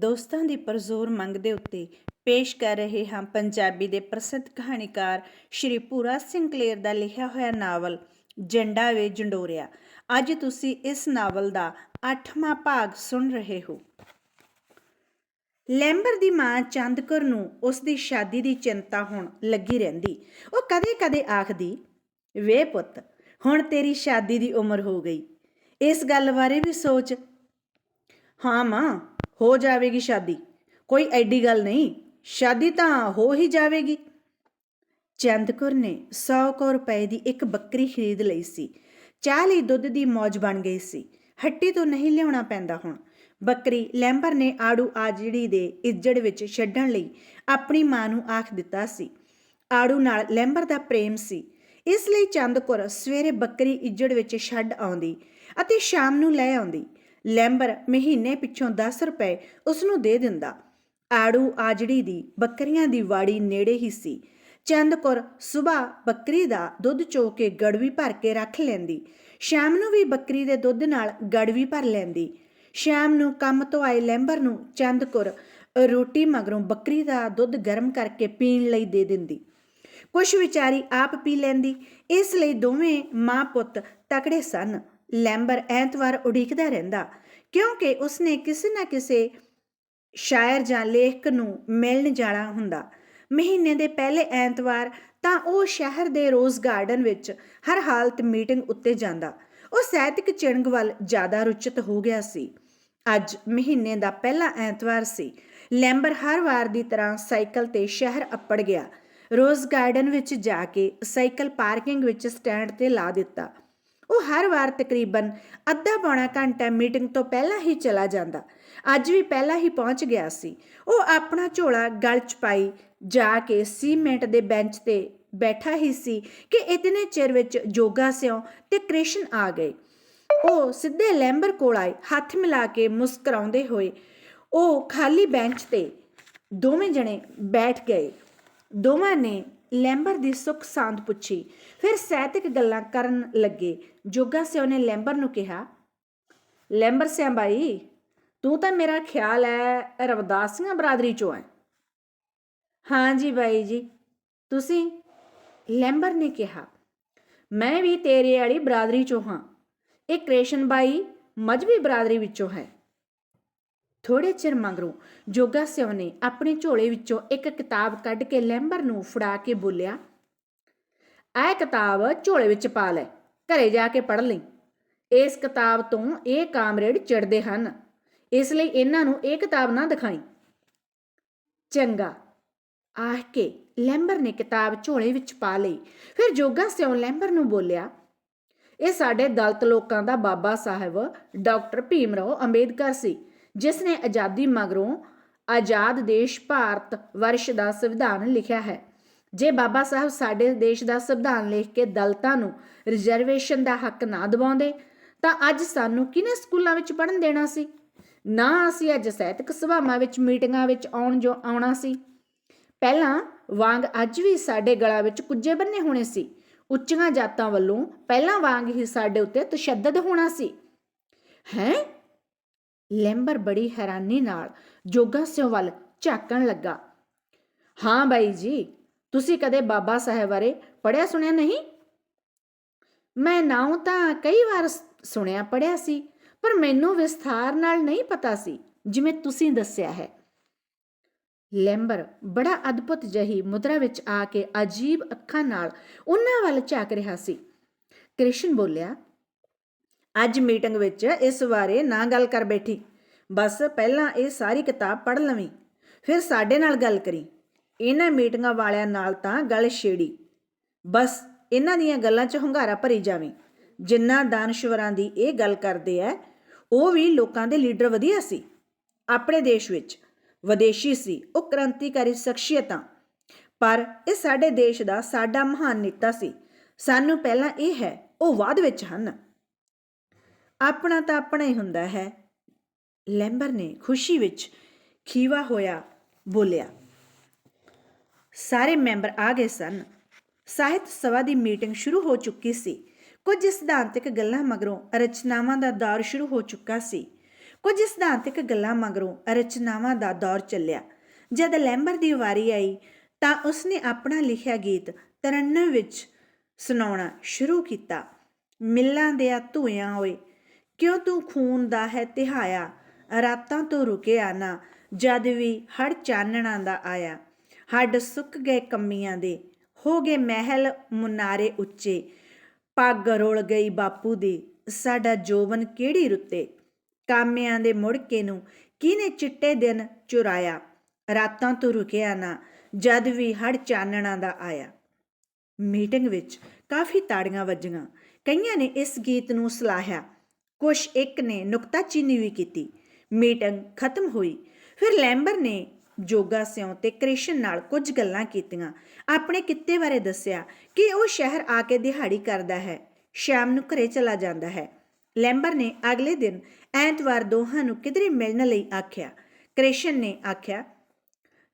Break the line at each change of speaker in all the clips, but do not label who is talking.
ਦੋਸਤਾਂ ਦੀ ਪਰਜ਼ੋਰ ਮੰਗ ਦੇ ਉੱਤੇ ਪੇਸ਼ ਕਰ ਰਹੇ ਹਾਂ ਪੰਜਾਬੀ ਦੇ ਪ੍ਰਸਿੱਧ ਕਹਾਣੀਕਾਰ ਸ਼੍ਰੀ ਪੂਰਾ ਸਿੰਘ ਕਲੇਰ ਦਾ ਲਿਖਿਆ ਹੋਇਆ ਨਾਵਲ, ਜੰਡਾ ਵੇ ਜੰਡੋਰਿਆ। ਅੱਜ ਤੁਸੀਂ ਇਸ ਨਾਵਲ ਦਾ 8ਵਾਂ ਭਾਗ ਸੁਣ ਰਹੇ ਹੋ। ਲੈਂਬਰ ਦੀ ਮਾਂ ਚੰਦਕਰ ਨੂੰ ਉਸ ਦੀ ਸ਼ਾਦੀ ਦੀ ਚਿੰਤਾ ਹੁਣ ਲੱਗੀ ਰਹਿੰਦੀ। ਉਹ ਕਦੇ-ਕਦੇ ਆਖਦੀ, ਵੇ ਪੁੱਤ, ਹੁਣ ਤੇਰੀ ਸ਼ਾਦੀ ਦੀ ਉਮਰ ਹੋ ਗਈ। ਇਸ ਗੱਲ ਬਾਰੇ ਵੀ ਸੋਚ। ਹਾਂ ਮਾਂ ਹੋ ਜਾਵੇਗੀ ਸ਼ਾਦੀ। ਕੋਈ ਐਡੀ ਗੱਲ ਨਹੀਂ, ਸ਼ਾਦੀ ਤਾਂ ਹੋ ਹੀ ਜਾਵੇਗੀ। ਚੰਦਕੁਰ ਨੇ 100 ਕੁ ਰੁਪਏ ਦੀ ਇੱਕ ਬੱਕਰੀ ਖਰੀਦ ਲਈ ਸੀ। ਚਾਹ ਲਈ ਦੁੱਧ ਦੀ ਮੌਜ ਬਣ ਗਈ ਸੀ। ਹੱਟੀ ਤੋਂ ਨਹੀਂ ਲਿਆਉਣਾ ਪੈਂਦਾ ਹੁਣ। ਬੱਕਰੀ ਲੈਂਬਰ ਨੇ ਆੜੂ ਆਜੜੀ ਦੇ ਇੱਜੜ ਵਿੱਚ ਛੱਡਣ ਲਈ ਆਪਣੀ ਮਾਂ ਨੂੰ ਆਖ ਦਿੱਤਾ ਸੀ। ਆੜੂ ਨਾਲ ਲੈਂਬਰ ਦਾ ਪ੍ਰੇਮ ਸੀ। ਇਸ ਲਈ ਚੰਦਕੁਰ ਸਵੇਰੇ ਬੱਕਰੀ ਇੱਜੜ ਵਿੱਚ ਛੱਡ ਆਉਂਦੀ ਅਤੇ ਸ਼ਾਮ ਨੂੰ ਲੈ ਆਉਂਦੀ। ਲੈਂਬਰ ਮਹੀਨੇ ਪਿੱਛੋਂ 10 ਰੁਪਏ ਉਸ ਨੂੰ ਦੇ ਦਿੰਦਾ। ਆੜੂ ਆਜੜੀ ਦੀ ਬੱਕਰੀਆਂ ਦੀ ਵਾੜੀ ਨੇੜੇ ਹੀ ਸੀ। ਚੰਦ ਚੰਦਕੁਰ ਸਵੇਰ ਬੱਕਰੀ ਦਾ ਦੁੱਧ ਚੋ ਕੇ ਗੜਵੀ ਭਰ ਕੇ ਰੱਖ ਲੈਂਦੀ। ਸ਼ਾਮ ਨੂੰ ਵੀ ਬੱਕਰੀ ਦੇ ਦੁੱਧ ਨਾਲ ਗੜਵੀ ਭਰ ਲੈਂਦੀ। ਸ਼ਾਮ ਨੂੰ ਕੰਮ ਤੋਂ ਆਏ ਲੈਂਬਰ ਨੂੰ ਚੰਦ ਚੰਦਕੁਰ ਰੋਟੀ ਮਗਰੋਂ ਬੱਕਰੀ ਦਾ ਦੁੱਧ ਗਰਮ ਕਰਕੇ ਪੀਣ ਲਈ ਦੇ ਦਿੰਦੀ। ਕੁਛ ਵਿਚਾਰੀ ਆਪ ਪੀ ਲੈਂਦੀ। ਇਸ ਲਈ ਦੋਵੇਂ ਮਾਂ ਪੁੱਤ ਤਕੜੇ ਸਨ। ਲੈਂਬਰ ਐਤਵਾਰ ਉਡੀਕਦਾ ਰਹਿੰਦਾ, ਕਿਉਂਕਿ ਉਸਨੇ ਕਿਸੇ ਨਾ ਕਿਸੇ ਸ਼ਾਇਰ ਜਾਂ ਲੇਖਕ ਨੂੰ ਮਿਲਣ ਜਾਣਾ ਹੁੰਦਾ। ਮਹੀਨੇ ਦੇ ਪਹਿਲੇ ਐਤਵਾਰ ਤਾਂ ਉਹ ਸ਼ਹਿਰ ਦੇ ਰੋਜ਼ ਗਾਰਡਨ ਵਿੱਚ ਹਰ ਹਾਲਤ ਮੀਟਿੰਗ ਉੱਤੇ ਜਾਂਦਾ। ਉਹ ਸਾਹਿਤਕ ਚਿਣਗ ਵੱਲ ਜ਼ਿਆਦਾ ਰੁਚਿਤ ਹੋ ਗਿਆ ਸੀ। ਅੱਜ ਮਹੀਨੇ ਦਾ ਪਹਿਲਾ ਐਤਵਾਰ ਸੀ। ਲੈਂਬਰ ਹਰ ਵਾਰ ਦੀ ਤਰ੍ਹਾਂ ਸਾਈਕਲ ਤੇ ਸ਼ਹਿਰ ਅੱਪੜ ਗਿਆ। ਰੋਜ਼ ਗਾਰਡਨ ਵਿੱਚ ਜਾ ਕੇ ਸਾਈਕਲ ਪਾਰਕਿੰਗ ਵਿੱਚ ਸਟੈਂਡ ਤੇ ਲਾ ਦਿੱਤਾ। ਉਹ ਹਰ ਵਾਰ ਤਕਰੀਬਨ ਅੱਧਾ ਪੌਣਾ ਘੰਟਾ ਮੀਟਿੰਗ ਤੋਂ ਪਹਿਲਾਂ ਹੀ ਚਲਾ ਜਾਂਦਾ। ਅੱਜ ਵੀ ਪਹਿਲਾਂ ਹੀ ਪਹੁੰਚ ਗਿਆ ਸੀ। ਉਹ ਆਪਣਾ ਝੋਲਾ ਗਲ ਚ ਪਾਈ ਜਾ ਕੇ ਸੀਮੈਂਟ ਦੇ ਬੈਂਚ ਤੇ ਬੈਠਾ ਹੀ ਸੀ ਕਿ ਇਤਨੇ ਚਿਰ ਵਿੱਚ ਜੋਗਾ ਸਿਓ ਤੇ ਕ੍ਰਿਸ਼ਨ ਆ ਗਏ। ਉਹ ਸਿੱਧੇ ਲੈਂਬਰ ਕੋਲ ਆਏ, ਹੱਥ ਮਿਲਾ ਕੇ ਮੁਸਕਰਾਉਂਦੇ ਹੋਏ। ਉਹ ਖਾਲੀ ਬੈਂਚ ਤੇ ਦੋਵੇਂ ਜਣੇ ਬੈਠ ਗਏ। ਦੋਵਾਂ ਨੇ ਲੈਂਬਰ ਦੀ ਸੁੱਖ ਸਾਂਦ ਪੁੱਛੀ ਫਿਰ ਸਾਹਿਤਕ ਗੱਲਾਂ ਕਰਨ ਲੱਗੇ। ਜੋਗਾ ਸਿਓ ਨੇ ਲੈਂਬਰ ਨੂੰ ਕਿਹਾ, ਲੈਂਬਰ ਸਿਆਂ ਬਾਈ, ਤੂੰ ਤਾਂ ਮੇਰਾ ਖਿਆਲ ਹੈ ਰਵਦਾਸੀਆਂ ਬਰਾਦਰੀ ਚੋਂ ਹੈ ਹਾਂ ਜੀ ਬਾਈ ਜੀ, ਤੁਸੀਂ ਲੈਂਬਰ ਨੇ ਕਿਹਾ, ਮੈਂ ਵੀ ਤੇਰੇ ਵਾਲੀ ਬਰਾਦਰੀ ਚੋਂ ਹਾਂ। ਇਹ ਕ੍ਰੇਸ਼ਨ ਬਾਈ ਮਜਬੀ ਬਰਾਦਰੀ ਵਿੱਚੋਂ ਹੈ ਥੋੜੇ ਚਿਰ ਮਗਰੋਂ ਜੋਗਾ ਸਿਓ ਨੇ ਆਪਣੇ ਝੋਲੇ ਵਿੱਚੋਂ ਇੱਕ ਕਿਤਾਬ ਕੱਢ ਕੇ ਲੈਂਬਰ ਨੂੰ ਫੜਾ ਕੇ ਬੋਲਿਆ ਇਹ ਕਿਤਾਬ ਝੋਲੇ ਵਿੱਚ ਪਾ ਲੈ, ਘਰੇ ਜਾ ਕੇ ਪੜ੍ਹ ਲਈ। ਇਸ ਕਿਤਾਬ ਤੋਂ ਇਹ ਕਾਮਰੇਡ ਚਿੜਦੇ ਹਨ। ਇਸ ਲਈ ਇਹਨਾਂ ਨੂੰ ਇਹ ਕਿਤਾਬ ਨਾ ਦਿਖਾਈ। ਚੰਗਾ ਆਹ ਕੇ ਲੈਂਬਰ ਨੇ ਕਿਤਾਬ ਝੋਲੇ ਵਿੱਚ ਪਾ ਲਈ। ਫਿਰ ਜੋਗਾ ਸਿਉਂ ਲੈਂਬਰ ਨੂੰ ਬੋਲਿਆ, ਇਹ ਸਾਡੇ ਦਲਤ ਲੋਕਾਂ ਦਾ ਬਾਬਾ ਸਾਹਿਬ ਡਾਕਟਰ ਭੀਮਰਾਓ ਅੰਬੇਦਕਰ ਸੀ, ਜਿਸ ਨੇ ਆਜ਼ਾਦੀ ਮਗਰੋਂ ਆਜ਼ਾਦ ਦੇਸ਼ ਭਾਰਤ ਵਰਸ਼ ਦਾ ਸੰਵਿਧਾਨ ਲਿਖਿਆ ਹੈ। ਜੇ ਬਾਬਾ ਸਾਹਿਬ ਸਾਡੇ ਦੇਸ਼ ਦਾ ਸੰਵਿਧਾਨ ਲਿਖ ਕੇ ਦਲਤਾਂ ਨੂੰ ਰਿਜ਼ਰਵੇਸ਼ਨ ਦਾ ਹੱਕ ਨਾ ਦਿਵਾਉਂਦੇ, ਤਾਂ ਅੱਜ ਸਾਨੂੰ ਕਿਹਨੇ ਸਕੂਲਾਂ ਵਿੱਚ ਪੜ੍ਹਨ ਦੇਣਾ ਸੀ? ਨਾ ਅਸੀਂ ਅੱਜ ਸਾਹਿਤਕ ਸਭਾਵਾਂ ਵਿੱਚ ਮੀਟਿੰਗਾਂ ਵਿੱਚ ਆਉਣ ਜੋ ਆਉਣਾ ਸੀ। ਪਹਿਲਾਂ ਵਾਂਗ ਅੱਜ ਵੀ ਸਾਡੇ ਗਲਾਂ ਵਿੱਚ ਕੁੱਜੇ ਬੰਨੇ ਹੋਣੇ ਸੀ। ਉੱਚੀਆਂ ਜਾਤਾਂ ਵੱਲੋਂ ਪਹਿਲਾਂ ਵਾਂਗ ਹੀ ਸਾਡੇ ਉੱਤੇ ਤਸ਼ੱਦਦ ਹੋਣਾ ਸੀ। ਹੈ? ਲੈਂਬਰ ਬੜੀ ਹੈਰਾਨੀ ਨਾਲ ਜੋਗਾ ਸਿਓ ਵੱਲ ਝਾਕਣ ਲੱਗਾ। ਹਾਂ ਬਾਈ ਜੀ ਤੁਸੀਂ ਕਦੇ ਬਾਬਾ ਸਾਹਿਬ ਬਾਰੇ ਪੜਿਆ ਸੁਣਿਆ ਨਹੀਂ? ਮੈਂ ਨਾਉ ਤਾਂ ਕਈ ਵਾਰ ਸੁਣਿਆ ਪੜਿਆ ਸੀ, ਪਰ ਮੈਨੂੰ ਵਿਸਥਾਰ ਨਾਲ ਨਹੀਂ ਪਤਾ ਸੀ, ਜਿਵੇਂ ਤੁਸੀਂ ਦੱਸਿਆ ਹੈ। ਲੈਂਬਰ, ਬੜਾ ਅਦਭੁਤ ਜਹੀ ਮੁਦਰਾ ਵਿੱਚ ਆ ਕੇ ਅਜੀਬ ਅੱਖਾਂ ਨਾਲ ਉਹਨਾਂ ਵੱਲ ਝਾਕ ਰਿਹਾ ਸੀ। ਕ੍ਰਿਸ਼ਨ ਬੋਲਿਆ, ਅੱਜ ਮੀਟਿੰਗ ਵਿੱਚ ਇਸ ਬਾਰੇ ਨਾ ਗੱਲ ਕਰ ਬੈਠੀ। ਬਸ ਪਹਿਲਾਂ ਇਹ ਸਾਰੀ ਕਿਤਾਬ ਪੜ੍ਹ ਲਵੀਂ। ਫਿਰ ਸਾਡੇ ਨਾਲ ਗੱਲ ਕਰੀ। ਇਹਨਾਂ ਮੀਟਿੰਗਾਂ ਵਾਲਿਆਂ ਨਾਲ ਤਾਂ ਗੱਲ ਛੇੜੀ। ਬਸ ਇਹਨਾਂ ਦੀਆਂ ਗੱਲਾਂ 'ਚ ਹੰਗਾਰਾ ਭਰੀ ਜਾਵੇ। ਜਿੰਨਾ ਦਾਨਸ਼ਵਰਾਂ ਦੀ ਇਹ ਗੱਲ ਕਰਦੇ ਐ, ਉਹ ਵੀ ਲੋਕਾਂ ਦੇ ਲੀਡਰ ਵਧੀਆ ਸੀ। ਆਪਣੇ ਦੇਸ਼ ਵਿੱਚ ਵਿਦੇਸ਼ੀ ਸੀ, ਉਹ ਕ੍ਰਾਂਤੀਕਾਰੀ ਸ਼ਖਸੀਅਤਾਂ। ਪਰ ਇਹ ਸਾਡੇ ਦੇਸ਼ ਦਾ ਸਾਡਾ ਮਹਾਨ ਨੇਤਾ ਸੀ। ਸਾਨੂੰ ਪਹਿਲਾਂ ਇਹ ਹੈ, ਉਹ ਬਾਅਦ ਵਿੱਚ ਹਨ। ਆਪਣਾ ਤਾਂ ਆਪਣਾ ਹੀ ਹੁੰਦਾ ਹੈ। ਲੈਂਬਰ ਨੇ ਖੁਸ਼ੀ ਵਿੱਚ ਖੀਵਾ ਹੋਇਆ ਬੋਲਿਆ। ਸਾਰੇ ਮੈਂਬਰ ਆ ਗਏ ਸਨ। ਸਾਹਿਤ ਸਭਾ ਦੀ ਮੀਟਿੰਗ ਸ਼ੁਰੂ ਹੋ ਚੁੱਕੀ ਸੀ। ਕੁਝ ਸਿਧਾਂਤਕ ਗੱਲਾਂ ਮਗਰੋਂ ਰਚਨਾਵਾਂ ਦਾ ਦੌਰ ਸ਼ੁਰੂ ਹੋ ਚੁੱਕਾ ਸੀ। ਕੁਝ ਸਿਧਾਂਤਕ ਗੱਲਾਂ ਮਗਰੋਂ ਰਚਨਾਵਾਂ ਦਾ ਦੌਰ ਚੱਲਿਆ। ਜਦ ਲੈਂਬਰ ਦੀ ਵਾਰੀ ਆਈ, ਤਾਂ ਉਸਨੇ ਆਪਣਾ ਲਿਖਿਆ ਗੀਤ ਤਰੰਨਮ ਵਿੱਚ ਸੁਣਾਉਣਾ ਸ਼ੁਰੂ ਕੀਤਾ। ਮਿੱਲਾਂ ਦੇ ਆ ਧੂਆਂ ਓਏ, ਕਿਉਂ ਤੂੰ ਖੂਨ ਦਾ ਹੈ ਤਿਹਾਇਆ? ਰਾਤਾਂ ਤੋਂ ਰੁਕਿਆ ਨਾ, ਜਦ ਵੀ ਹੜ ਚਾਨਣਾ ਦਾ ਆਇਆ। ਹੱਡ ਸੁੱਕ ਗਏ ਕੰਮੀਆਂ ਦੇ, ਹੋ ਗਏ ਮਹਿਲ ਮੁਨਾਰੇ ਉੱਚੇ। ਪੱਗ ਰੋਲ ਗਈ ਬਾਪੂ ਦੀ, ਸਾਡਾ ਜੋਬਨ ਕਿਹੜੀ ਰੁੱਤੇ? ਕਾਮਿਆਂ ਦੇ ਮੁੜ ਨੂੰ ਕਿਹਨੇ ਚਿੱਟੇ ਦਿਨ ਚੁਰਾਇਆ? ਰਾਤਾਂ ਤੋਂ ਰੁਕਿਆ ਨਾ, ਜਦ ਵੀ ਹੜ ਚਾਨਣਾ ਦਾ ਆਇਆ। ਮੀਟਿੰਗ ਵਿੱਚ ਕਾਫੀ ਤਾੜੀਆਂ ਵੱਜੀਆਂ, ਕਈਆਂ ਨੇ ਇਸ ਗੀਤ ਨੂੰ ਸਲਾਹਿਆ। ਕੁਛ ਇੱਕ ਨੇ ਨੁਕਤਾਚੀਨੀ ਵੀ ਕੀਤੀ। ਮੀਟਿੰਗ ਖਤਮ ਹੋਈ, ਫਿਰ ਲੈਂਬਰ ਨੇ ਜੋਗਾ ਸਿਉ ਤੇ ਕ੍ਰਿਸ਼ਨ ਨਾਲ ਕੁਝ ਗੱਲਾਂ ਕੀਤੀਆਂ। ਆਪਣੇ ਕਿੱਤੇ ਬਾਰੇ ਦੱਸਿਆ ਕਿ ਉਹ ਸ਼ਹਿਰ ਆ ਕੇ ਦਿਹਾੜੀ ਕਰਦਾ ਹੈ। ਸ਼ਾਮ ਨੂੰ ਘਰੇ ਚਲਾ ਜਾਂਦਾ ਹੈ। ਲੈਂਬਰ ਨੇ ਅਗਲੇ ਦਿਨ ਐਤਵਾਰ ਦੋਹਾਂ ਨੂੰ ਕਿਧਰੇ ਮਿਲਣ ਲਈ ਆਖਿਆ। ਕ੍ਰਿਸ਼ਨ ਨੇ ਆਖਿਆ,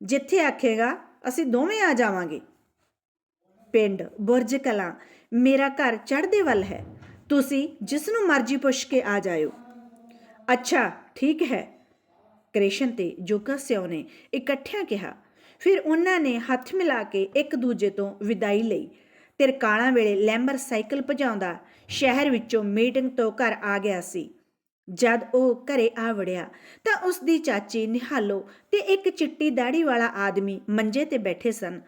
ਜਿੱਥੇ ਆਖੇਗਾ, ਅਸੀਂ ਦੋਵੇਂ ਆ ਜਾਵਾਂਗੇ। ਪਿੰਡ, ਬੁਰਜ ਕਲਾਂ, ਮੇਰਾ ਘਰ ਚੜ੍ਹਦੇ ਵੱਲ ਹੈ। ਤੁਸੀਂ ਜਿਸ ਨੂੰ ਮਰਜ਼ੀ ਪੁੱਛ ਕੇ ਆ ਜਾਇਓ। ਅੱਛਾ, ਠੀਕ ਹੈ। ਕ੍ਰਿਸ਼ਨ ਤੇ ਜੋਗਾ ਸਿਓ ਨੇ ਇਕੱਠਿਆਂ ਕਿਹਾ। ਫਿਰ ਉਹਨਾਂ ਨੇ ਹੱਥ ਮਿਲਾ ਕੇ ਇੱਕ ਦੂਜੇ ਤੋਂ ਵਿਦਾਈ ਲਈ। ਤਿਰਕਾਲਾਂ ਵੇਲੇ ਲੈਂਬਰ ਸਾਈਕਲ ਭਜਾਉਂਦਾ ਸ਼ਹਿਰ ਵਿੱਚੋਂ ਮੀਟਿੰਗ ਤੋਂ ਘਰ ਆ ਗਿਆ ਸੀ। ਜਦ ਉਹ ਘਰੇ ਆ ਵੜਿਆ ਤਾਂ ਉਸ ਦੀ ਚਾਚੀ ਨਿਹਾਲੋ ਤੇ ਇੱਕ ਚਿੱਟੀ ਦਾੜੀ ਵਾਲਾ ਆਦਮੀ ਮੰਜੇ ਤੇ ਬੈਠੇ ਸਨ।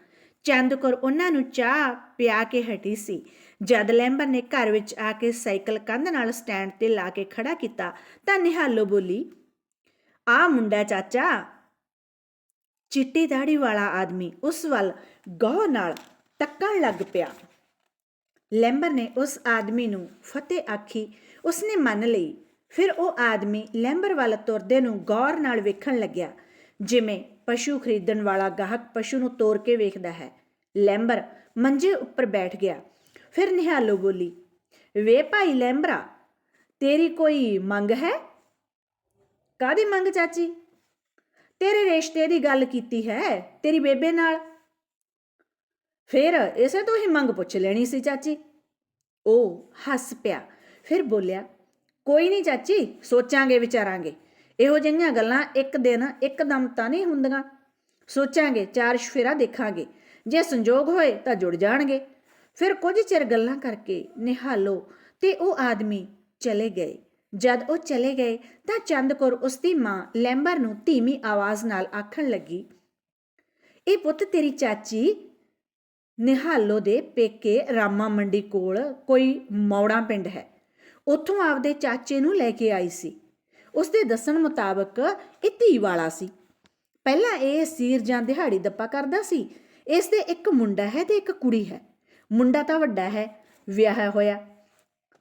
ਚੰਦ ਕੌਰ ਉਹਨਾਂ ਨੂੰ ਚਾਹ ਪਿਆ ਕੇ ਹਟੀ ਸੀ। ਜਦ ਲੈਂਬਰ ਨੇ ਘਰ ਵਿੱਚ ਆ ਕੇ ਸਾਈਕਲ ਕੰਧ ਨਾਲ ਸਟੈਂਡ ਤੇ ਲਾ ਕੇ ਖੜਾ ਕੀਤਾ ਤਾਂ ਨਿਹਾਲੋ ਬੋਲੀ ਆ ਮੁੰਡਾ ਚਾਚਾ। ਚਿੱਟੀ ਦਾੜੀ ਵਾਲਾ ਆਦਮੀ ਉਸ ਵੱਲ ਗੌਰ ਨਾਲ ਤੱਕਣ ਲੱਗ ਪਿਆ। ਲੈਂਬਰ ਨੇ ਉਸ ਆਦਮੀ ਨੂੰ ਫਤਿਹ ਆਖੀ, ਉਸਨੇ ਮੰਨ ਲਈ। ਫਿਰ ਉਹ ਆਦਮੀ ਲੈਂਬਰ ਵੱਲ ਤੁਰਦੇ ਨੂੰ ਗੌਰ ਨਾਲ ਵੇਖਣ ਲੱਗਿਆ, ਜਿਵੇਂ ਪਸ਼ੂ ਖਰੀਦਣ ਵਾਲਾ ਗਾਹਕ ਪਸ਼ੂ ਨੂੰ ਤੋਰ ਕੇ ਵੇਖਦਾ ਹੈ। ਲੈਂਬਰ ਮੰਜੇ ਉੱਪਰ ਬੈਠ ਗਿਆ। ਫਿਰ ਨਿਹਾਲੋ ਬੋਲੀ, ਵੇ ਭਾਈ ਲੈਂਬਰਾ, ਤੇਰੀ ਕੋਈ ਮੰਗ ਹੈ? ਕਾਦੀ ਮੰਗ ਚਾਚੀ? ਤੇਰੇ ਰਿਸ਼ਤੇ ਦੀ ਗੱਲ ਕੀਤੀ ਹੈ, ਤੇਰੀ ਬੇਬੇ ਨਾਲ। ਫਿਰ ਇਸੇ ਤੋਂ ਹੀ ਮੰਗ ਪੁੱਛ ਲੈਣੀ ਸੀ ਚਾਚੀ। ਉਹ ਹੱਸ ਪਿਆ, ਫਿਰ ਬੋਲਿਆ, ਕੋਈ ਨਹੀਂ ਚਾਚੀ, ਸੋਚਾਂਗੇ, ਵਿਚਾਰਾਂਗੇ। ਇਹੋ ਜਿਹੀਆਂ ਗੱਲਾਂ ਇੱਕ ਦਿਨ ਇੱਕਦਮ ਤਾਂ ਨਹੀਂ ਹੁੰਦੀਆਂ। ਸੋਚਾਂਗੇ, ਚਾਰ ਸ਼ਫੇਰਾ ਦੇਖਾਂਗੇ। ਜੇ ਸੰਜੋਗ ਹੋਏ ਤਾਂ ਜੁੜ ਜਾਣਗੇ। ਫਿਰ ਕੁਝ ਚਿਰ ਗੱਲਾਂ ਕਰਕੇ ਨਿਹਾਲੋ ਤੇ ਉਹ ਆਦਮੀ ਚਲੇ ਗਏ। ਜਦ ਉਹ ਚਲੇ ਗਏ ਤਾਂ ਚੰਦਕੌਰ ਉਸ ਦੀ ਮਾਂ ਲੈਂਬਰ ਨੂੰ ਧੀਮੀ ਆਵਾਜ਼ ਨਾਲ ਆਖਣ ਲੱਗੀ, ਇਹ ਪੁੱਤ ਤੇਰੀ ਚਾਚੀ ਨਿਹਾਲੋ ਦੇ ਪੇਕੇ ਰਾਮਾ ਮੰਡੀ ਕੋਲ ਕੋਈ ਮੌੜਾ ਪਿੰਡ ਹੈ। ਉੱਥੋਂ ਆਪਦੇ ਚਾਚੇ ਨੂੰ ਲੈ ਕੇ ਆਈ ਸੀ। ਉਸ ਦੇ ਦੱਸਣ ਮੁਤਾਬਕ ਇਹ ਧੀ ਵਾਲਾ ਸੀ। ਪਹਿਲਾਂ ਇਹ ਸੀਰ ਜਾਂ ਦਿਹਾੜੀ ਦੱਪਾ ਕਰਦਾ ਸੀ। ਇਸ ਦੇ ਇੱਕ ਮੁੰਡਾ ਹੈ ਤੇ ਇੱਕ ਕੁੜੀ ਹੈ। ਮੁੰਡਾ ਤਾਂ ਵੱਡਾ ਹੈ, ਵਿਆਹਿਆ ਹੋਇਆ,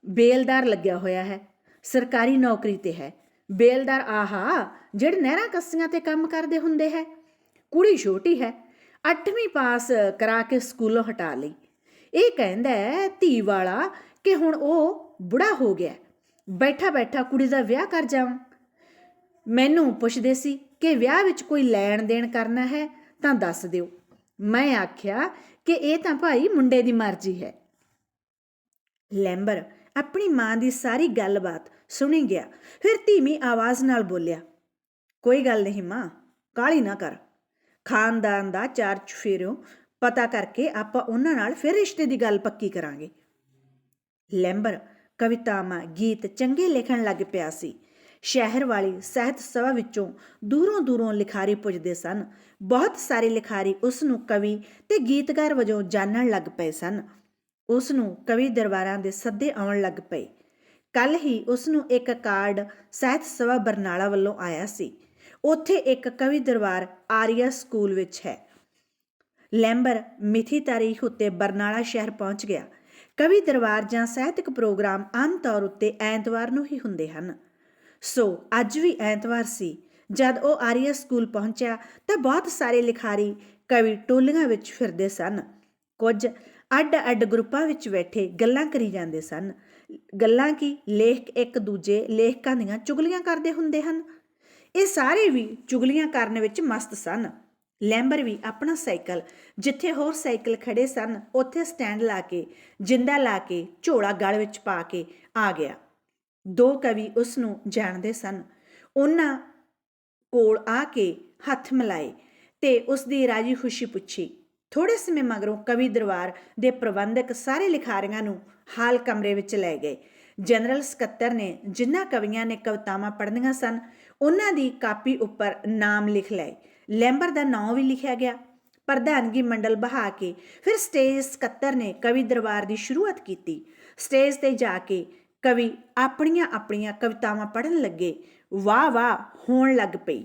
ਬੇਲਦਾਰ ਲੱਗਿਆ ਹੋਇਆ ਹੈ। ਸਰਕਾਰੀ ਨੌਕਰੀ ਤੇ ਹੈ। ਬੇਲਦਾਰ ਆਹਾ, ਜਿਹੜੇ ਨਹਿਰਾਂ ਕੱਸੀਆਂ ਤੇ ਕੰਮ ਕਰਦੇ ਹੁੰਦੇ ਹੈ। ਕੁੜੀ ਛੋਟੀ ਹੈ 8ਵੀਂ ਪਾਸ ਕਰਾ ਕੇ ਸਕੂਲੋਂ ਹਟਾ ਲਈ। ਇਹ ਕਹਿੰਦਾ ਹੈ, ਧੀ ਵਾਲਾ, ਕਿ ਹੁਣ ਉਹ ਬੁੜਾ ਹੋ ਗਿਆ। ਬੈਠਾ ਬੈਠਾ ਕੁੜੀ ਦਾ ਵਿਆਹ ਕਰ ਜਾਵਾਂ। ਮੈਨੂੰ ਪੁੱਛਦੇ ਸੀ ਕਿ ਵਿਆਹ ਵਿੱਚ ਕੋਈ ਲੈਣ ਦੇਣ ਕਰਨਾ ਹੈ ਤਾਂ ਦੱਸ ਦਿਓ। ਮੈਂ ਆਖਿਆ ਕਿ ਇਹ ਤਾਂ ਭਾਈ ਮੁੰਡੇ ਦੀ ਮਰਜ਼ੀ ਹੈ। ਲੈਂਬਰ, ਆਪਣੀ ਮਾਂ ਦੀ ਸਾਰੀ ਗੱਲਬਾਤ ਸੁਣੀ ਗਿਆ। ਫਿਰ ਧੀਮੀ ਆਵਾਜ਼ ਨਾਲ ਬੋਲਿਆ, ਕੋਈ ਗੱਲ ਨਹੀਂ ਮਾਂ ਕਾਲੀ ਨਾ ਕਰ। ਖਾਨਦਾਨ ਦਾ ਚਾਰ ਚੁਫੇਰਿਓ ਪਤਾ ਕਰਕੇ ਆਪਾਂ ਉਹਨਾਂ ਨਾਲ ਫਿਰ ਰਿਸ਼ਤੇ ਦੀ ਗੱਲ ਪੱਕੀ ਕਰਾਂਗੇ। ਲੈਂਬਰ ਕਵਿਤਾਵਾਂ, ਗੀਤ ਚੰਗੇ ਲਿਖਣ ਲੱਗ ਪਿਆ ਸੀ। ਸ਼ਹਿਰ ਵਾਲੀ ਸਾਹਿਤ ਸਭਾ ਵਿੱਚੋਂ ਦੂਰੋਂ ਦੂਰੋਂ ਲਿਖਾਰੀ ਪੁੱਜਦੇ ਸਨ। ਬਹੁਤ ਸਾਰੇ ਲਿਖਾਰੀ ਉਸ ਨੂੰ ਕਵੀ ਤੇ ਗੀਤਕਾਰ ਵਜੋਂ ਜਾਣਨ ਲੱਗ ਪਏ ਸਨ। ਉਸ ਨੂੰ ਕਵੀ ਦਰਬਾਰਾਂ ਦੇ ਸੱਦੇ ਆਉਣ ਲੱਗ ਪਏ। ਕੱਲ ਹੀ ਉਸ ਨੂੰ ਇੱਕ ਕਾਰਡ ਸਾਹਿਤ ਸਭਾ ਬਰਨਾਲਾ ਵੱਲੋਂ ਆਇਆ ਸੀ। ਉੱਥੇ ਇੱਕ ਕਵੀ ਦਰਬਾਰ ਆਰੀਆ ਸਕੂਲ ਵਿੱਚ ਹੈ। ਲੈਂਬਰ ਮਿਥੀ ਤਾਰੀਖ ਉੱਤੇ ਬਰਨਾਲਾ ਸ਼ਹਿਰ ਪਹੁੰਚ ਗਿਆ। ਕਵੀ ਦਰਬਾਰ ਜਾਂ ਸਾਹਿਤਕ ਪ੍ਰੋਗਰਾਮ ਆਮ ਤੌਰ ਉੱਤੇ ਐਤਵਾਰ ਨੂੰ ਹੀ ਹੁੰਦੇ ਹਨ। ਸੋ ਅੱਜ ਵੀ ਐਤਵਾਰ ਸੀ। ਜਦ ਉਹ ਆਰੀਆ ਸਕੂਲ ਪਹੁੰਚਿਆ ਤਾਂ ਬਹੁਤ ਸਾਰੇ ਲਿਖਾਰੀ ਕਵੀ ਟੋਲੀਆਂ ਵਿੱਚ ਫਿਰਦੇ ਸਨ। ਕੁਝ ਅੱਡ-ਅੱਡ ਗਰੁੱਪਾਂ ਵਿੱਚ ਬੈਠੇ ਗੱਲਾਂ ਕਰੀ ਜਾਂਦੇ ਸਨ। ਗੱਲਾਂ ਕੀ? ਲੇਖ ਇੱਕ ਦੂਜੇ ਲੇਖਕਾਂ ਦੀਆਂ ਚੁਗਲੀਆਂ ਕਰਦੇ ਹੁੰਦੇ ਹਨ। ਇਹ ਸਾਰੇ ਵੀ ਚੁਗਲੀਆਂ ਕਰਨ ਵਿੱਚ ਮਸਤ ਸਨ। ਲੈਂਬਰ ਵੀ ਆਪਣਾ ਸਾਈਕਲ, ਜਿੱਥੇ ਹੋਰ ਸਾਈਕਲ ਖੜੇ ਸਨ, ਉੱਥੇ ਸਟੈਂਡ ਲਾ ਕੇ, ਜਿੰਦਾ ਲਾ ਕੇ, ਝੋਲਾ ਗਲ ਵਿੱਚ ਪਾ ਕੇ ਆ ਗਿਆ। ਦੋ ਕਵੀ ਉਸ ਨੂੰ ਜਾਣਦੇ ਸਨ। ਉਹਨਾਂ ਕੋਲ ਆ ਕੇ ਹੱਥ ਮਿਲਾਏ ਤੇ ਉਸ ਦੀ ਰਾਜੀ ਖੁਸ਼ੀ ਪੁੱਛੀ ਥੋੜੇ ਸਮੇਂ ਮਗਰੋਂ ਕਵੀ ਦਰਬਾਰ ਦੇ ਪ੍ਰਬੰਧਕ ਸਾਰੇ ਲਿਖਾਰੀਆਂ ਨੂੰ ਹਾਲ ਕਮਰੇ ਵਿੱਚ ਲੈ ਗਏ। ਜਨਰਲ ਸਕੱਤਰ ਨੇ ਜਿਨ੍ਹਾਂ ਕਵੀਆਂ ਨੇ ਕਵਿਤਾਵਾਂ ਪੜ੍ਹਨੀਆਂ ਸਨ, ਉਹਨਾਂ ਦੀ ਕਾਪੀ ਉੱਪਰ ਨਾਮ ਲਿਖ ਲਏ। ਲੈਂਬਰ ਦਾ ਨਾਮ ਵੀ ਲਿਖਿਆ ਗਿਆ। ਪ੍ਰਧਾਨਗੀ ਮੰਡਲ ਬਹਾ ਕੇ ਫਿਰ ਸਟੇਜ ਸਕੱਤਰ ਨੇ ਕਵੀ ਦਰਬਾਰ ਦੀ ਸ਼ੁਰੂਆਤ ਕੀਤੀ। ਸਟੇਜ ਤੇ ਜਾ ਕੇ ਕਵੀ ਆਪਣੀਆਂ ਆਪਣੀਆਂ ਕਵਿਤਾਵਾਂ ਪੜ੍ਹਨ ਲੱਗੇ। ਵਾਹ ਵਾਹ, ਹੋਣ ਲੱਗ ਪਈ।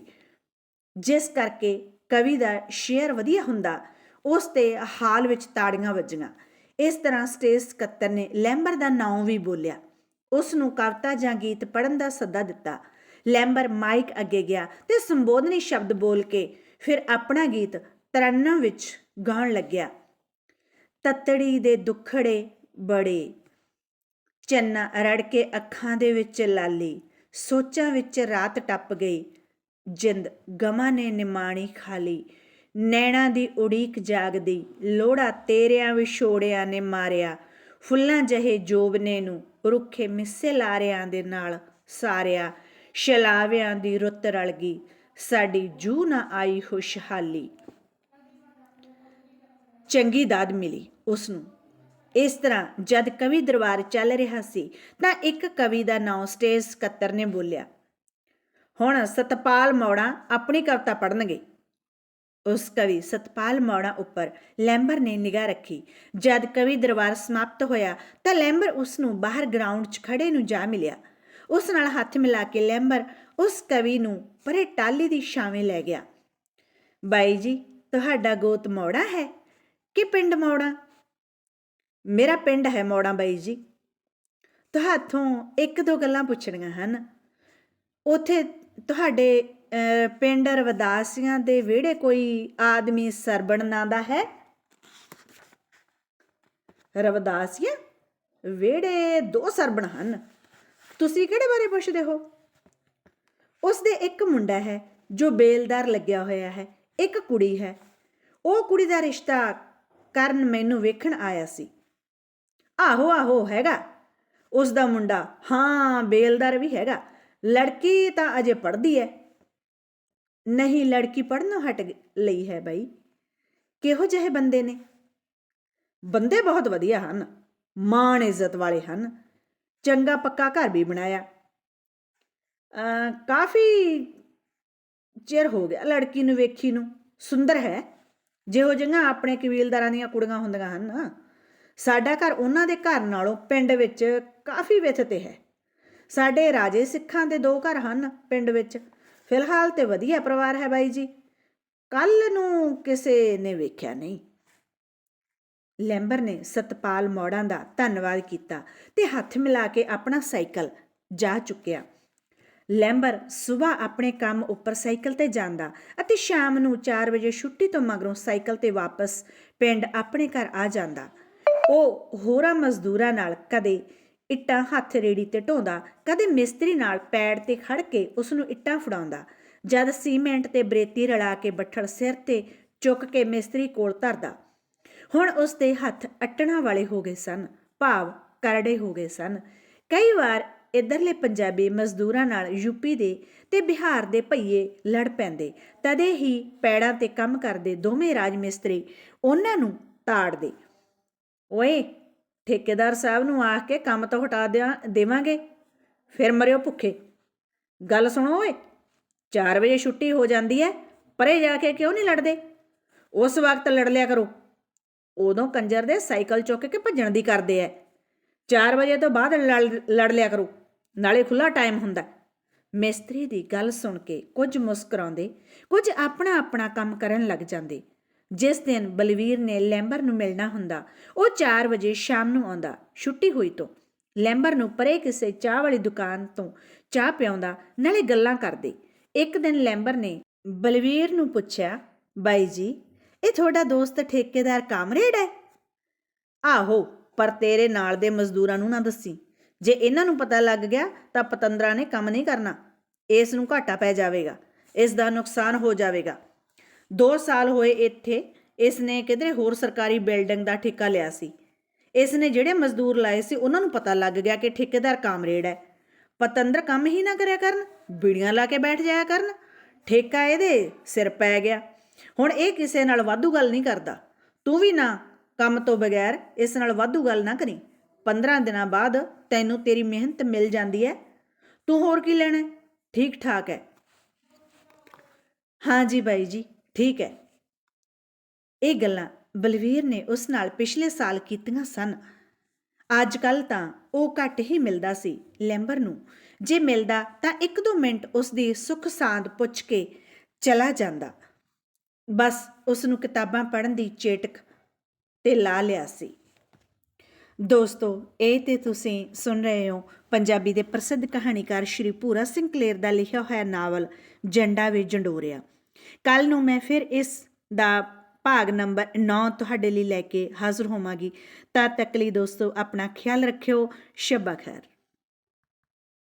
ਜਿਸ ਕਰਕੇ ਕਵੀ ਦਾ ਸ਼ੇਅਰ ਵਧੀਆ ਹੁੰਦਾ ਉਸ ਤੇ ਹਾਲ ਵਿੱਚ ਤਾੜੀਆਂ ਵੱਜੀਆਂ। ਇਸ ਤਰ੍ਹਾਂ ਸਟੇਜ ਸਕੱਤਰ ਨੇ ਲੈਂਬਰ ਦਾ ਨਾਮ ਵੀ ਬੋਲਿਆ। ਉਸ ਨੂੰ ਕਵਿਤਾ ਜਾਂ ਗੀਤ ਪੜ੍ਹਨ ਦਾ ਸੱਦਾ ਦਿੱਤਾ। ਲੈਂਬਰ ਮਾਈਕ ਅੱਗੇ ਗਿਆ ਤੇ ਸੰਬੋਧਨੀ ਸ਼ਬਦ ਬੋਲ ਕੇ ਫਿਰ ਆਪਣਾ ਗੀਤ ਤਰੰਨਮ ਵਿੱਚ ਗਾਉਣ ਲੱਗਿਆ। ਤਤੜੀ ਦੇ ਦੁਖੜੇ ਬੜੇ, ਚੰਨਾ ਰੜ ਕੇ ਅੱਖਾਂ ਦੇ ਵਿੱਚ ਲਾਲੀ, ਸੋਚਾਂ ਵਿੱਚ ਰਾਤ ਟੱਪ ਗਈ। ਜਿੰਦ ਗਮਾਂ ਨੇ ਨਿਮਾਣੀ ਖਾਲੀ ਨੈਣਾ ਦੀ ਉਡੀਕ ਜਾਗਦੀ ਲੋੜਾ ਤੇਰਿਆਂ ਵਿਛੋੜਿਆਂ ਨੇ ਮਾਰਿਆ। ਫੁੱਲਾਂ ਜਹੇ ਜੋਬਨੇ ਨੂੰ ਰੁੱਖੇ ਮਿੱਸੇ ਲਾਰਿਆਂ ਦੇ ਨਾਲ ਸਾਰਿਆ। ਸ਼ਲਾਵਿਆਂ ਦੀ ਰੁੱਤ ਰਲ ਗਈ, ਸਾਡੀ ਜੂ ਨਾ ਆਈ ਖੁਸ਼ਹਾਲੀ। ਚੰਗੀ ਦਾਦ ਮਿਲੀ ਉਸ ਨੂੰ ਇਸ ਤਰ੍ਹਾਂ ਜਦ ਕਵੀ ਦਰਬਾਰ ਚੱਲ ਰਿਹਾ ਸੀ, ਤਾਂ ਇੱਕ ਕਵੀ ਦਾ ਨਾਮ ਸਟੇਜ ਸਕੱਤਰ ਨੇ ਬੋਲਿਆ, ਹੁਣ ਸਤਪਾਲ ਮੌੜਾ ਆਪਣੀ ਕਵਿਤਾ ਪੜ੍ਹਨਗੇ। ਉਸ ਕਵੀ ਸਤਪਾਲ ਮੌੜਾ ਉੱਪਰ ਲੈਂਬਰ ਨੇ ਨਿਗਾਹ ਰੱਖੀ। ਜਦ ਕਵੀ ਦਰਬਾਰ ਸਮਾਪਤ ਹੋਇਆ ਤਾਂ ਲੈਂਬਰ ਉਸ ਨੂੰ ਬਾਹਰ ਗਰਾਊਂਡ 'ਚ ਖੜੇ ਨੂੰ ਜਾ ਮਿਲਿਆ। ਉਸ ਨਾਲ ਹੱਥ ਮਿਲਾ ਕੇ ਲੈਂਬਰ ਉਸ ਕਵੀ ਨੂੰ ਪਰੇ ਟਾਲੀ ਦੀ ਛਾਵੇਂ ਲੈ ਗਿਆ। ਬਾਈ ਜੀ, ਤੁਹਾਡਾ ਗੋਤ ਮੌੜਾ ਹੈ ਕਿ ਪਿੰਡ ਮੌੜਾ? ਮੇਰਾ ਪਿੰਡ ਹੈ ਮੌੜਾ ਬਾਈ ਜੀ। ਤੁਹਾਥੋਂ ਇੱਕ ਦੋ ਗੱਲਾਂ ਪੁੱਛਣੀਆਂ ਹਨ। ਉਥੇ ਤੁਹਾਡੇ ਪਿੰਡ ਰਵਦਾਸੀਆਂ ਦੇ ਵਿਹੜੇ ਕੋਈ ਆਦਮੀ ਸਰਬਣ ਨਾਂ ਦਾ ਹੈ? ਰਵਦਾਸੀਆਂ ਵਿਹੜੇ ਦੋ ਸਰਬਣ ਹਨ। ਤੁਸੀਂ ਕਿਹੜੇ ਬਾਰੇ ਪੁੱਛਦੇ ਹੋ? ਉਸ ਦੇ ਇੱਕ ਮੁੰਡਾ ਹੈ ਜੋ ਬੇਲਦਾਰ ਲੱਗਿਆ ਹੋਇਆ ਹੈ। ਇੱਕ ਕੁੜੀ ਹੈ। ਉਹ ਕੁੜੀ ਦਾ ਰਿਸ਼ਤਾ ਕਰਨ ਮੈਨੂੰ ਵੇਖਣ ਆਇਆ ਸੀ। ਆਹੋ ਆਹੋ, ਹੈਗਾ। ਉਸ ਦਾ ਮੁੰਡਾ ਹਾਂ, ਬੇਲਦਾਰ ਵੀ ਹੈਗਾ। ਲੜਕੀ ਤਾਂ ਅਜੇ ਪੜ੍ਹਦੀ ਹੈ। ਨਹੀਂ, ਲੜਕੀ ਪੜ੍ਹਨੋਂ ਹਟ ਲਈ ਹੈ ਬਾਈ। ਕਿਹੋ ਜਿਹੇ ਬੰਦੇ ਨੇ? ਬੰਦੇ ਬਹੁਤ ਵਧੀਆ ਹਨ, ਮਾਣ ਇੱਜ਼ਤ ਵਾਲੇ ਹਨ, ਚੰਗਾ ਪੱਕਾ ਘਰ ਵੀ ਬਣਾਇਆ। ਅ, ਕਾਫੀ ਚਿਰ ਹੋ ਗਿਆ ਲੜਕੀ ਨੂੰ ਵੇਖੀ ਨੂੰ, ਸੁੰਦਰ ਹੈ। ਜਿਹੋ ਜਿਹੀਆਂ ਆਪਣੇ ਕਬੀਲਦਾਰਾਂ ਦੀਆਂ ਕੁੜੀਆਂ ਹੁੰਦੀਆਂ ਹਨ ਸਾਡਾ ਘਰ ਉਹਨਾਂ ਦੇ ਘਰ ਨਾਲੋਂ ਪਿੰਡ ਵਿੱਚ ਕਾਫੀ ਵਿੱਥ ਤੇ ਹੈ। ਸਾਡੇ ਰਾਜੇ ਸਿੱਖਾਂ ਦੇ ਦੋ ਘਰ ਹਨ ਪਿੰਡ ਵਿੱਚ। ਫਿਲਹਾਲ ਤੇ ਵਧੀਆ ਪਰਿਵਾਰ ਹੈ ਬਾਈ ਜੀ। ਕੱਲ ਨੂੰ ਕਿਸੇ ਨੇ ਵੇਖਿਆ ਨਹੀਂ। ਲੈਂਬਰ ਨੇ ਸਤਪਾਲ ਮੋੜਾਂ ਦਾ ਧੰਨਵਾਦ ਕੀਤਾ ਤੇ ਹੱਥ ਮਿਲਾ ਕੇ ਆਪਣਾ ਸਾਈਕਲ ਜਾ ਚੁੱਕਿਆ। ਲੈਂਬਰ ਸਵੇਰ ਆਪਣੇ ਕੰਮ ਉੱਪਰ ਸਾਈਕਲ ਤੇ ਜਾਂਦਾ ਅਤੇ ਸ਼ਾਮ ਨੂੰ 4 ਵਜੇ ਛੁੱਟੀ ਤੋਂ ਮਗਰੋਂ ਸਾਈਕਲ ਤੇ ਵਾਪਸ ਪਿੰਡ ਆਪਣੇ ਘਰ ਆ ਜਾਂਦਾ। ਉਹ ਹੋਰਾਂ ਮਜ਼ਦੂਰਾਂ ਨਾਲ ਕਦੇ ਇੱਟਾਂ ਹੱਥ ਰੇੜੀ ਤੇ ਢੋਂਦਾ, ਕਦੇ ਮਿਸਤਰੀ ਨਾਲ ਪੈੜ ਤੇ ਖੜ ਕੇ ਉਸ ਨੂੰ ਇੱਟਾਂ ਫੜਾਉਂਦਾ। ਜਦ ਸੀਮੈਂਟ ਤੇ ਬਰੇਤੀ ਰਲਾ ਕੇ ਬੱਠਲ ਸਿਰ ਤੇ ਚੁੱਕ ਕੇ ਮਿਸਤਰੀ ਕੋਲ ਧਰਦਾ, ਹੁਣ ਉਸ ਦੇ ਹੱਥ ਅਟਣਾ ਵਾਲੇ ਹੋ ਗਏ ਸਨ, ਭਾਵ ਕਰੜੇ ਹੋ ਗਏ ਸਨ। ਕਈ ਵਾਰ ਇਧਰਲੇ ਪੰਜਾਬੀ ਮਜ਼ਦੂਰਾਂ ਨਾਲ ਯੂਪੀ ਦੇ ਤੇ ਬਿਹਾਰ ਦੇ ਭਈਏ ਲੜ ਪੈਂਦੇ, ਤਦੇ ਹੀ ਪੈੜਾਂ ਤੇ ਕੰਮ ਕਰਦੇ ਦੋਵੇਂ ਰਾਜ ਮਿਸਤਰੀ ਉਹਨਾਂ ਨੂੰ ਤਾੜਦੇ। ਓਏ ਠੇਕੇਦਾਰ ਸਾਹਿਬ ਨੂੰ ਆਖ ਕੇ ਕੰਮ ਤੋਂ ਹਟਾ ਦਿਆਂ, ਦੇਵਾਂਗੇ। ਫਿਰ ਮਰਿਓ ਭੁੱਖੇ। ਗੱਲ ਸੁਣੋ ਓਏ 4 ਵਜੇ ਛੁੱਟੀ ਹੋ ਜਾਂਦੀ ਹੈ ਪਰੇ ਜਾ ਕੇ ਕਿਉਂ ਨਹੀਂ ਲੜਦੇ? ਉਸ ਵਕਤ ਲੜ ਲਿਆ ਕਰੋ। ਉਦੋਂ ਕੰਜਰ ਦੇ ਸਾਈਕਲ ਚੁੱਕ ਕੇ ਭੱਜਣ ਦੀ ਕਰਦੇ ਐ। 4 ਵਜੇ ਤੋਂ ਬਾਅਦ ਲੜ- ਲੜ ਲਿਆ ਕਰੋ, ਨਾਲੇ ਖੁੱਲਾ ਟਾਈਮ ਹੁੰਦਾ। ਮਿਸਤਰੀ ਦੀ ਗੱਲ ਸੁਣ ਕੇ ਕੁਝ ਮੁਸਕਰਾਉਂਦੇ, ਕੁਝ ਆਪਣਾ ਆਪਣਾ ਕੰਮ ਕਰਨ ਲੱਗ ਜਾਂਦੇ। ਜਿਸ ਦਿਨ ਬਲਵੀਰ ਨੇ ਲੈਂਬਰ ਨੂੰ ਮਿਲਣਾ ਹੁੰਦਾ, ਉਹ 4 ਵਜੇ ਸ਼ਾਮ ਨੂੰ ਆਉਂਦਾ, ਛੁੱਟੀ ਹੋਈ ਤੋਂ। ਲੈਂਬਰ ਨੂੰ ਪਰੇ ਕਿਸੇ ਚਾਹ ਵਾਲੀ ਦੁਕਾਨ ਤੋਂ ਚਾਹ ਪਿਆਉਂਦਾ, ਨਾਲੇ ਗੱਲਾਂ ਕਰਦੇ। ਇੱਕ ਦਿਨ ਲੈਂਬਰ ਨੇ ਬਲਵੀਰ ਨੂੰ ਪੁੱਛਿਆ, ਬਾਈ ਜੀ, ਇਹ ਤੁਹਾਡਾ ਦੋਸਤ ਠੇਕੇਦਾਰ ਕਾਮਰੇਡ ਹੈ? ਆਹੋ, ਪਰ ਤੇਰੇ ਨਾਲ ਦੇ ਮਜ਼ਦੂਰਾਂ ਨੂੰ ਨਾ ਦੱਸੀ। ਜੇ ਇਹਨਾਂ ਨੂੰ ਪਤਾ ਲੱਗ ਗਿਆ, ਤਾਂ ਪਤੰਦਰਾ ਨੇ ਕੰਮ ਨਹੀਂ ਕਰਨਾ। ਇਸ ਨੂੰ ਘਾਟਾ ਪੈ ਜਾਵੇਗਾ। ਇਸ ਦਾ ਨੁਕਸਾਨ ਹੋ ਜਾਵੇਗਾ। 2 ਸਾਲ ਹੋਏ ਇੱਥੇ ਇਸ ਨੇ ਕਿਧਰੇ ਹੋਰ ਸਰਕਾਰੀ ਬਿਲਡਿੰਗ ਦਾ ਠੇਕਾ ਲਿਆ ਸੀ। ਇਸ ਨੇ ਜਿਹੜੇ ਮਜ਼ਦੂਰ ਲਾਏ ਸੀ, ਉਹਨਾਂ ਨੂੰ ਪਤਾ ਲੱਗ ਗਿਆ ਕਿ ਠੇਕੇਦਾਰ ਕਾਮਰੇਡ ਹੈ। ਪਤੰਦਰ ਕੰਮ ਹੀ ਨਾ ਕਰਿਆ ਕਰਨ, ਬੀੜੀਆਂ ਲਾ ਕੇ ਬੈਠ ਜਾਇਆ ਕਰਨ, ਠੇਕਾ ਇਹਦੇ ਸਿਰ ਪੈ ਗਿਆ। ਹੁਣ ਇਹ ਕਿਸੇ ਨਾਲ ਵਾਧੂ ਗੱਲ ਨਹੀਂ ਕਰਦਾ। ਤੂੰ ਵੀ ਨਾ ਕੰਮ ਤੋਂ ਬਗੈਰ ਇਸ ਨਾਲ ਵਾਧੂ ਗੱਲ ਨਾ ਕਰੀ। 15 ਦਿਨਾਂ ਬਾਅਦ ਤੈਨੂੰ ਤੇਰੀ ਮਿਹਨਤ ਮਿਲ ਜਾਂਦੀ ਹੈ। ਤੂੰ ਹੋਰ ਕੀ ਲੈਣਾ ਠੀਕ ਠਾਕ ਹੈ। ਹਾਂ ਜੀ ਬਾਈ ਜੀ। ਠੀਕ ਹੈ। ਇਹ ਗੱਲਾਂ ਬਲਵੀਰ ਨੇ ਉਸ ਨਾਲ ਪਿਛਲੇ ਸਾਲ ਕੀਤੀਆਂ ਸਨ। ਅੱਜ ਕੱਲ ਤਾਂ ਉਹ ਘੱਟ ਹੀ ਮਿਲਦਾ ਸੀ ਲੈਂਬਰ ਨੂੰ। ਜੇ ਮਿਲਦਾ ਤਾਂ ਇੱਕ ਦੋ ਮਿੰਟ ਉਸ ਦੀ ਸੁੱਖ ਸਾਂਦ ਪੁੱਛ ਕੇ ਚਲਾ ਜਾਂਦਾ। ਬਸ ਉਸ ਨੂੰ ਕਿਤਾਬਾਂ ਪੜ੍ਹਨ ਦੀ ਚੇਟਕ ਤੇ ਲਾ ਲਿਆ ਸੀ। ਦੋਸਤੋ, ਇਹ ਤੇ ਤੁਸੀਂ ਸੁਣ ਰਹੇ ਹੋ ਪੰਜਾਬੀ ਦੇ ਪ੍ਰਸਿੱਧ ਕਹਾਣੀਕਾਰ ਸ਼੍ਰੀ ਭੂਰਾ ਸਿੰਘ ਕਲੇਰ ਦਾ ਲਿਖਿਆ ਹੋਇਆ ਨਾਵਲ ਜੰਡਾ ਵੇ ਜੰਡੋਰਿਆ। ਕੱਲ ਨੂੰ ਮੈਂ ਫਿਰ ਇਸ ਦਾ ਭਾਗ ਨੰਬਰ 9 ਤੁਹਾਡੇ ਲਈ ਲੈ ਕੇ ਹਾਜ਼ਰ ਹੋਵਾਂਗੀ। ਤਦ ਤੱਕ ਲਈ ਦੋਸਤੋ, ਆਪਣਾ ਖਿਆਲ ਰੱਖਿਓ। ਸ਼ਬਾ ਖੈਰ।